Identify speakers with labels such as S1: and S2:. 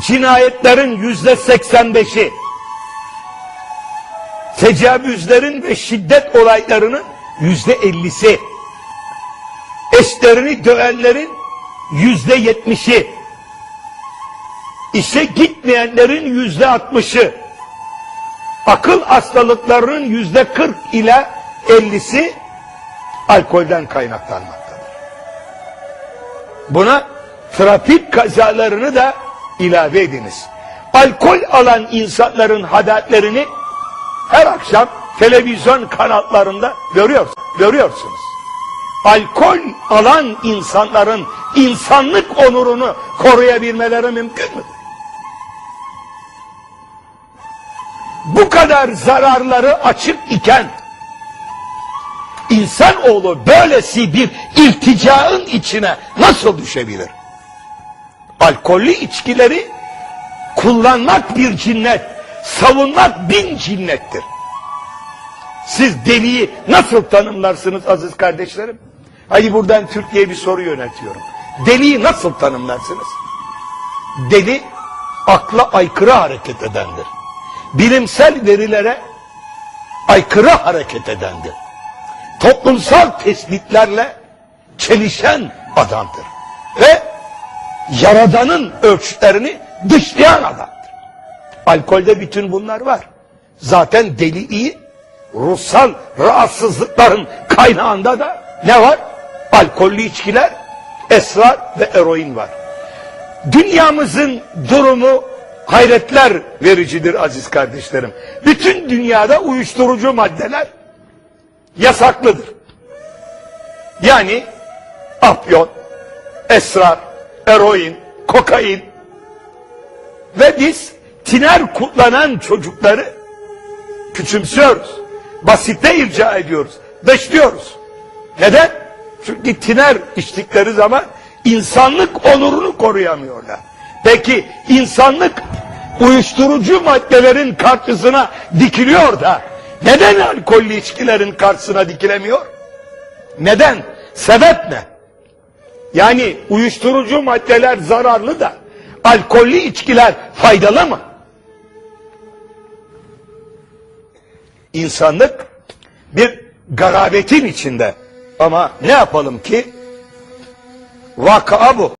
S1: cinayetlerin yüzde 85'i, tecavüzlerin ve şiddet olaylarının yüzde 50'si, eşlerini dövenlerin yüzde 70'i, işe gitmeyenlerin yüzde 60'ı, akıl hastalıklarının yüzde 40 ile 50'si alkolden kaynaklanmaktadır. Buna trafik kazalarını da ilave ediniz. Alkol alan insanların hadatlerini her akşam televizyon kanallarında görüyor, görüyorsunuz. Alkol alan insanların insanlık onurunu koruyabilmeleri mümkün müdür? Bu kadar zararları açık iken insanoğlu böylesi bir ilticaın içine nasıl düşebilir? Alkollü içkileri kullanmak bir cinnet, savunmak bin cinnettir. Siz deliyi nasıl tanımlarsınız aziz kardeşlerim? Hayır buradan Türkiye'ye bir soru yöneltiyorum. Deliyi nasıl tanımlarsınız? Deli akla aykırı hareket edendir. Bilimsel verilere aykırı hareket edendir. Toplumsal tespitlerle çelişen adamdır. Ve Yaradan'ın ölçülerini dışlayan adamdır. Alkolde bütün bunlar var. Zaten deliliği ruhsal rahatsızlıkların kaynağında da ne var? Alkollü içkiler, esrar ve eroin var. Dünyamızın durumu hayretler vericidir aziz kardeşlerim. Bütün dünyada uyuşturucu maddeler yasaklıdır. Yani afyon, esrar, eroin, kokain ve biz tiner kullanan çocukları küçümsüyoruz. Basite irca ediyoruz. Dışlıyoruz. Neden? Çünkü tiner içtikleri zaman insanlık onurunu koruyamıyorlar. Peki insanlık uyuşturucu maddelerin karşısına dikiliyor da neden alkollü içkilerin karşısına dikilemiyor? Neden? Sebep ne? Yani uyuşturucu maddeler zararlı da alkollü içkiler faydalı mı? İnsanlık bir garabetin içinde ama ne yapalım ki vaka bu.